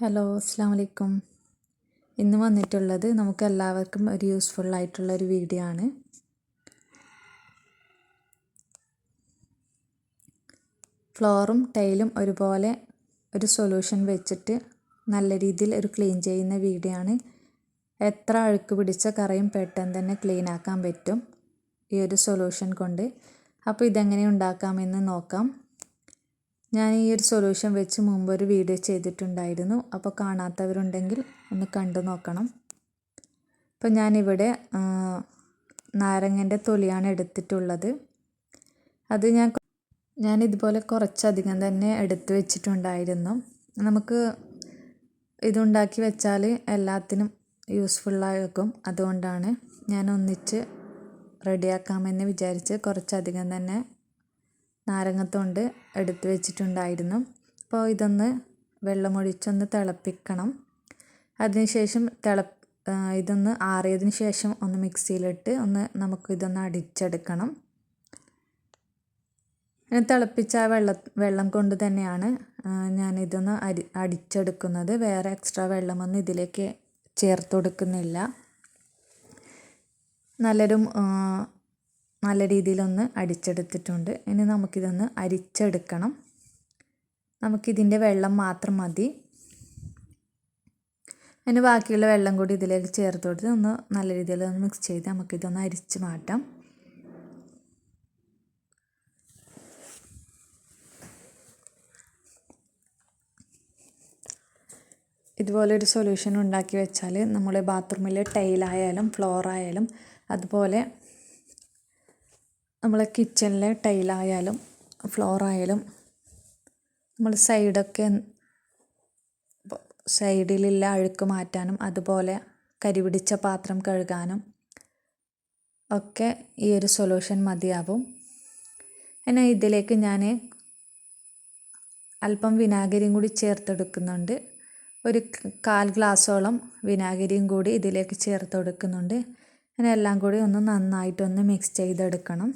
Hello അസ്സാം വലൈക്കും ഇന്ന് വന്നിട്ടുള്ളത് നമുക്ക് എല്ലാവർക്കും ഒരു യൂസ്ഫുൾ ആയിട്ടുള്ള ഒരു വീഡിയോ ആണ്. ഫ്ലോറും ടൈലും ഒരുപോലെ ഒരു സൊല്യൂഷൻ വെച്ചിട്ട് നല്ല രീതിയിൽ ഒരു ക്ലീൻ ചെയ്യുന്ന വീഡിയോ ആണ്. എത്ര അഴുക്ക് പിടിച്ച കറയും പെട്ടെന്ന് തന്നെ ക്ലീൻ ആക്കാൻ പറ്റും ഈ ഒരു സൊല്യൂഷൻ കൊണ്ട്. അപ്പോൾ ഇതെങ്ങനെ ഉണ്ടാക്കാമെന്ന് നോക്കാം. ഞാൻ ഈ ഒരു സൊല്യൂഷൻ വെച്ച് മുമ്പ് ഒരു വീഡിയോ ചെയ്തിട്ടുണ്ടായിരുന്നു. അപ്പോൾ കാണാത്തവരുണ്ടെങ്കിൽ ഒന്ന് കണ്ടു നോക്കണം. അപ്പോൾ ഞാനിവിടെ നാരങ്ങന്റെ തൊലിയാണ് എടുത്തിട്ടുള്ളത്. അത് ഞാൻ ഞാൻ ഇതുപോലെ കുറച്ചധികം തന്നെ എടുത്തു വെച്ചിട്ടുണ്ടായിരുന്നു. നമുക്ക് ഇതുണ്ടാക്കി വെച്ചാൽ എല്ലാത്തിനും യൂസ്ഫുള്ളാകും അതുകൊണ്ടാണ് ഞാൻ ഒന്നിച്ച് റെഡിയാക്കാമെന്ന് വിചാരിച്ച് കുറച്ചധികം തന്നെ നാരങ്ങത്തൊണ്ട് എടുത്ത് വെച്ചിട്ടുണ്ടായിരുന്നു. അപ്പോൾ ഇതൊന്ന് വെള്ളമൊഴിച്ചൊന്ന് തിളപ്പിക്കണം. അതിനുശേഷം തിള ഇതൊന്ന് ആറിയതിന് ശേഷം ഒന്ന് മിക്സിയിലിട്ട് ഒന്ന് നമുക്ക് ഇതൊന്ന് അടിച്ചെടുക്കണം. തിളപ്പിച്ച വെള്ള വെള്ളം കൊണ്ട് തന്നെയാണ് ഞാനിതൊന്ന് അരി അടിച്ചെടുക്കുന്നത്. വേറെ എക്സ്ട്രാ വെള്ളമൊന്നും ഇതിലേക്ക് ചേർത്ത് കൊടുക്കുന്നില്ല. നല്ലൊരു നല്ല രീതിയിലൊന്ന് അടിച്ചെടുത്തിട്ടുണ്ട്. ഇനി നമുക്കിതൊന്ന് അരിച്ചെടുക്കണം. നമുക്കിതിന്റെ വെള്ളം മാത്രം മതി. ഇനി ബാക്കിയുള്ള വെള്ളം കൂടി ഇതിലേക്ക് ചേർത്ത് കൊടുത്ത് ഒന്ന് നല്ല രീതിയിൽ ഒന്ന് മിക്സ് ചെയ്ത് നമുക്കിതൊന്ന് അരിച്ച് മാറ്റാം. ഇതുപോലെ ഒരു സൊല്യൂഷൻ ഉണ്ടാക്കി വെച്ചാൽ നമ്മുടെ ബാത്റൂമിലെ ടൈലായാലും ഫ്ലോറായാലും അതുപോലെ നമ്മളെ കിച്ചണിലെ ടൈലായാലും ഫ്ലോറായാലും നമ്മൾ സൈഡൊക്കെ സൈഡിലുള്ള അഴുക്ക് മാറ്റാനും അതുപോലെ കരിപിടിച്ച പാത്രം കഴുകാനും ഒക്കെ ഈ ഒരു സൊല്യൂഷൻ മതിയാവും. പിന്നെ ഇതിലേക്ക് ഞാൻ അല്പം വിനാഗിരിയും കൂടി ചേർത്തെടുക്കുന്നുണ്ട്. ഒരു കാൽ ഗ്ലാസ്സോളം വിനാഗിരിയും കൂടി ഇതിലേക്ക് ചേർത്ത് കൊടുക്കുന്നുണ്ട് കൂടി ഒന്ന് നന്നായിട്ടൊന്ന് മിക്സ് ചെയ്തെടുക്കണം.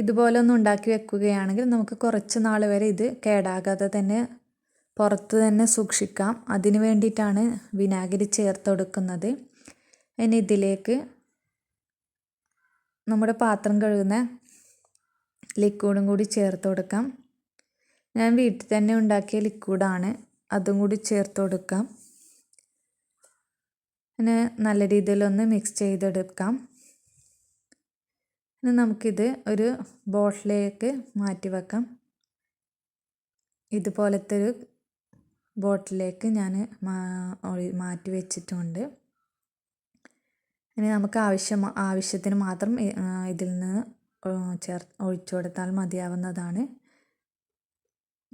ഇതുപോലെ ഒന്ന് ഉണ്ടാക്കി വെക്കുകയാണെങ്കിൽ നമുക്ക് കുറച്ച് നാൾ വരെ ഇത് കേടാകാതെ തന്നെ പുറത്ത് തന്നെ സൂക്ഷിക്കാം. അതിന് വേണ്ടിയിട്ടാണ് വിനാഗിരി ചേർത്ത് കൊടുക്കുന്നത്. ഇനി ഇതിലേക്ക് നമ്മുടെ പാത്രം കഴുകുന്ന ലിക്വിഡും കൂടി ചേർത്ത് കൊടുക്കാം. ഞാൻ വീട്ടിൽ തന്നെ ഉണ്ടാക്കിയ ലിക്വിഡാണ് അതും കൂടി ചേർത്ത് കൊടുക്കാം. പിന്നെ നല്ല രീതിയിലൊന്ന് മിക്സ് ചെയ്തെടുക്കാം. ഇനി നമുക്കിത് ഒരു ബോട്ടിലേക്ക് മാറ്റി വെക്കാം. ഇതുപോലത്തെ ഒരു ബോട്ടിലേക്ക് ഞാൻ മാറ്റി വെച്ചിട്ടുണ്ട്. ഇനി നമുക്ക് ആവശ്യം ആവശ്യത്തിന് മാത്രം ഇതിൽ നിന്ന് ചേർ ഒഴിച്ചു കൊടുത്താൽ മതിയാവുന്നതാണ്.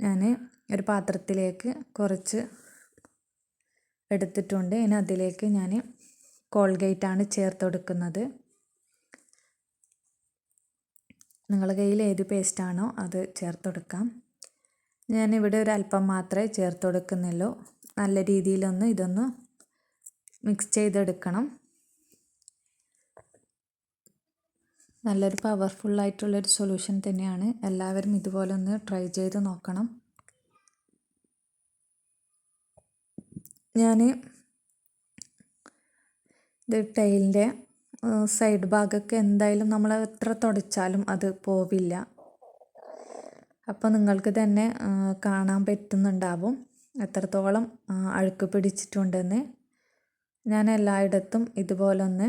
ഞാൻ ഒരു പാത്രത്തിലേക്ക് കുറച്ച് എടുത്തിട്ടുണ്ട്. ഇനി അതിലേക്ക് ഞാൻ കോൾഗേറ്റാണ് ചേർത്ത് കൊടുക്കുന്നത്. നിങ്ങളുടെ കയ്യിൽ ഏത് പേസ്റ്റാണോ അത് ചേർത്ത് കൊടുക്കാം ഞാനിവിടെ ഒരു അല്പം മാത്രമേ ചേർത്ത് കൊടുക്കുന്നുള്ളൂ നല്ല രീതിയിലൊന്ന് ഇതൊന്ന് മിക്സ് ചെയ്തെടുക്കണം. നല്ലൊരു പവർഫുള്ളായിട്ടുള്ളൊരു സൊല്യൂഷൻ തന്നെയാണ്. എല്ലാവരും ഇതുപോലെ ഒന്ന് ട്രൈ ചെയ്ത് നോക്കണം. ഞാൻ ഇത് ടൈലിന്റെ സൈഡ് ഭാഗമൊക്കെ എന്തായാലും നമ്മൾ എത്ര തുടച്ചാലും അത് പോവില്ല. അപ്പോൾ നിങ്ങൾക്ക് തന്നെ കാണാൻ പറ്റുന്നുണ്ടാവും. എത്രത്തോളം അഴുക്ക് പിടിച്ചിട്ടുണ്ടെന്ന് ഞാൻ എല്ലായിടത്തും ഇതുപോലെ ഒന്ന്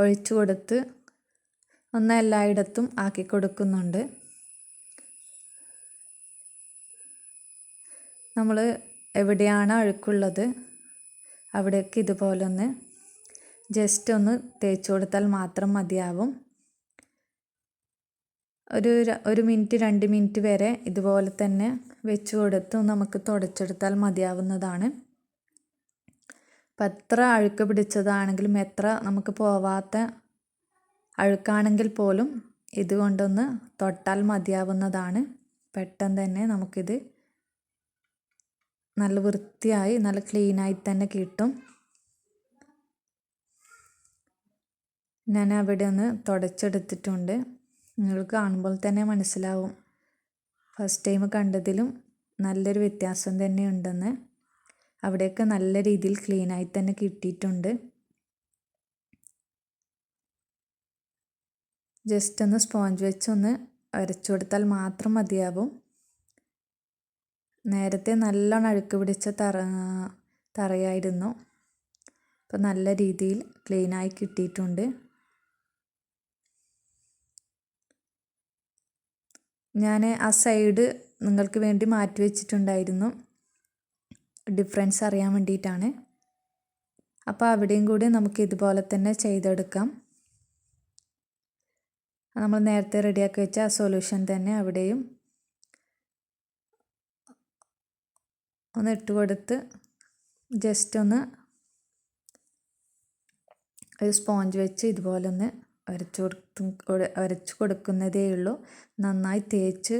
ഒഴിച്ചു കൊടുത്ത് ഒന്ന് എല്ലായിടത്തും ആക്കി കൊടുക്കുന്നുണ്ട്. നമ്മൾ എവിടെയാണ് അഴുക്കുള്ളത് അവിടേക്ക് ഇതുപോലെ ഒന്ന് ജസ്റ്റ് ഒന്ന് തേച്ച് കൊടുത്താൽ മാത്രം മതിയാവും. ഒരു ഒരു മിനിറ്റ് രണ്ട് മിനിറ്റ് വരെ ഇതുപോലെ തന്നെ വെച്ച് കൊടുത്ത് നമുക്ക് തുടച്ചെടുത്താൽ മതിയാവുന്നതാണ്. അപ്പം എത്ര അഴുക്ക് പിടിച്ചതാണെങ്കിലും എത്ര നമുക്ക് പോവാത്ത അഴുക്കാണെങ്കിൽ പോലും ഇതുകൊണ്ടൊന്ന് തൊട്ടാൽ മതിയാവുന്നതാണ്. പെട്ടെന്ന് തന്നെ നമുക്കിത് നല്ല വൃത്തിയായി നല്ല ക്ലീനായി തന്നെ കിട്ടും. ഞാൻ അവിടെ ഒന്ന് തുടച്ചെടുത്തിട്ടുണ്ട്. നിങ്ങൾക്ക് കാണുമ്പോൾ തന്നെ മനസ്സിലാവും. ഫസ്റ്റ് ടൈം കണ്ടതിലും നല്ലൊരു വ്യത്യാസം തന്നെ ഉണ്ടെന്ന് അവിടെയൊക്കെ നല്ല രീതിയിൽ ക്ലീനായി തന്നെ കിട്ടിയിട്ടുണ്ട്. ജസ്റ്റ് ഒന്ന് സ്പോഞ്ച് വെച്ചൊന്ന് അരച്ചു കൊടുത്താൽ മാത്രം മതിയാവും. നേരത്തെ നല്ലോണം അഴുക്ക് പിടിച്ച തറ തറയായിരുന്നു. അപ്പോൾ നല്ല രീതിയിൽ ക്ലീനായി കിട്ടിയിട്ടുണ്ട്. ഞാൻ ആ സൈഡ് നിങ്ങൾക്ക് വേണ്ടി മാറ്റി വെച്ചിട്ടുണ്ടായിരുന്നു. ഡിഫറൻസ് അറിയാൻ വേണ്ടിയിട്ടാണ്. അപ്പോൾ അവിടെയും കൂടി നമുക്ക് ഇതുപോലെ തന്നെ ചെയ്തെടുക്കാം. നമ്മൾ നേരത്തെ റെഡിയാക്കി വെച്ച ആ സൊല്യൂഷൻ തന്നെ അവിടെയും ഒന്ന് ഇട്ട് കൊടുത്ത് ജസ്റ്റ് ഒന്ന് ഒരു സ്പോഞ്ച് വെച്ച് ഇതുപോലെ ഒന്ന് അരച്ചു കൊടുത്തും അരച്ചു കൊടുക്കുന്നതേ ഉള്ളൂ. നന്നായി തേച്ച്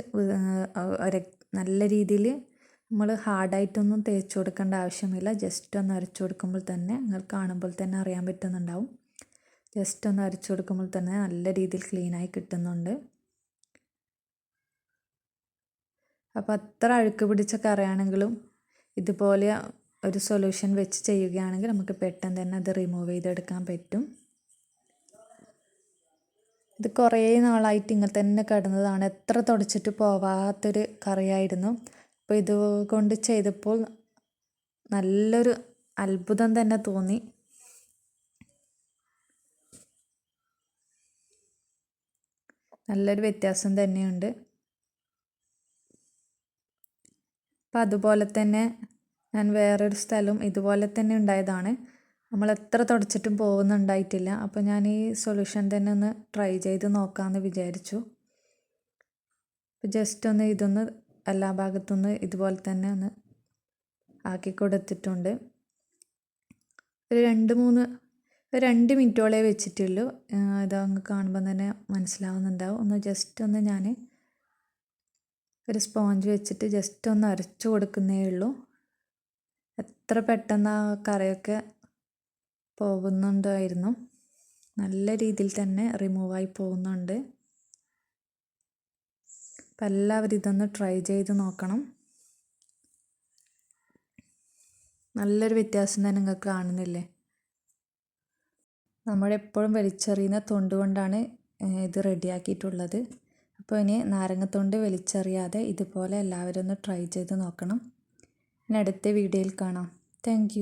അര നല്ല രീതിയിൽ നമ്മൾ ഹാർഡായിട്ടൊന്നും തേച്ച് കൊടുക്കേണ്ട ആവശ്യമില്ല. ജസ്റ്റ് ഒന്ന് അരച്ചു കൊടുക്കുമ്പോൾ തന്നെ നിങ്ങൾ കാണുമ്പോൾ തന്നെ അറിയാൻ പറ്റുന്നുണ്ടാവും. ജസ്റ്റ് ഒന്ന് അരച്ചു കൊടുക്കുമ്പോൾ തന്നെ നല്ല രീതിയിൽ ക്ലീനായി കിട്ടുന്നുണ്ട്. അപ്പോൾ അത്ര അഴുക്ക് പിടിച്ച കറിയാണെങ്കിലും ഇതുപോലെ ഒരു സൊല്യൂഷൻ വെച്ച് ചെയ്യുകയാണെങ്കിൽ നമുക്ക് പെട്ടെന്ന് തന്നെ അത് റിമൂവ് ചെയ്തെടുക്കാൻ പറ്റും. ഇത് കുറേ നാളായിട്ട് ഇങ്ങനെ തന്നെ കിടന്നതാണ്. എത്ര തുടച്ചിട്ട് പോവാത്തൊരു കറിയായിരുന്നു. അപ്പോൾ ഇതുകൊണ്ട് ചെയ്തപ്പോൾ നല്ലൊരു അത്ഭുതം തന്നെ തോന്നി. നല്ലൊരു വ്യത്യാസം തന്നെയുണ്ട്. അപ്പം അതുപോലെ തന്നെ ഞാൻ വേറൊരു സ്ഥലം ഇതുപോലെ തന്നെ ഉണ്ടായതാണ്. നമ്മൾ എത്ര തുടച്ചിട്ടും പോകുന്നുണ്ടായിട്ടില്ല. അപ്പോൾ ഞാൻ ഈ സൊല്യൂഷൻ തന്നെ ഒന്ന് ട്രൈ ചെയ്ത് നോക്കാമെന്ന് വിചാരിച്ചു. അപ്പോൾ ജസ്റ്റ് ഒന്ന് ഇതൊന്ന് എല്ലാ ഭാഗത്തുനിന്ന് ഇതുപോലെ തന്നെ ഒന്ന് ആക്കി കൊടുത്തിട്ടുണ്ട്. ഒരു രണ്ട് മൂന്ന് രണ്ട് മിനിറ്റോളേ വെച്ചിട്ടുള്ളൂ. ഇത് അങ്ങ് കാണുമ്പോൾ തന്നെ മനസ്സിലാവുന്നുണ്ടാവും. ഒന്ന് ജസ്റ്റ് ഒന്ന് ഞാൻ ഒരു സ്പോഞ്ച് വെച്ചിട്ട് ജസ്റ്റ് ഒന്ന് അരച്ചു കൊടുക്കുന്നേ ഉള്ളൂ. എത്ര പെട്ടെന്ന് ആ കറിയൊക്കെ പോകുന്നുണ്ടായിരുന്നു. നല്ല രീതിയിൽ തന്നെ റിമൂവായി പോകുന്നുണ്ട്. അപ്പം എല്ലാവരും ഇതൊന്ന് ട്രൈ ചെയ്ത് നോക്കണം. നല്ലൊരു വ്യത്യാസം തന്നെ നിങ്ങൾക്ക് കാണുന്നില്ലേ? നമ്മളെപ്പോഴും വലിച്ചെറിയുന്ന തൊണ്ട് കൊണ്ടാണ് ഇത് റെഡിയാക്കിയിട്ടുള്ളത്. അപ്പോൾ ഇനി നാരങ്ങത്തൊണ്ട് വലിച്ചെറിയാതെ ഇതുപോലെ എല്ലാവരും ഒന്ന് ട്രൈ ചെയ്ത് നോക്കണം. ഇനി അടുത്ത വീഡിയോയിൽ കാണാം. താങ്ക്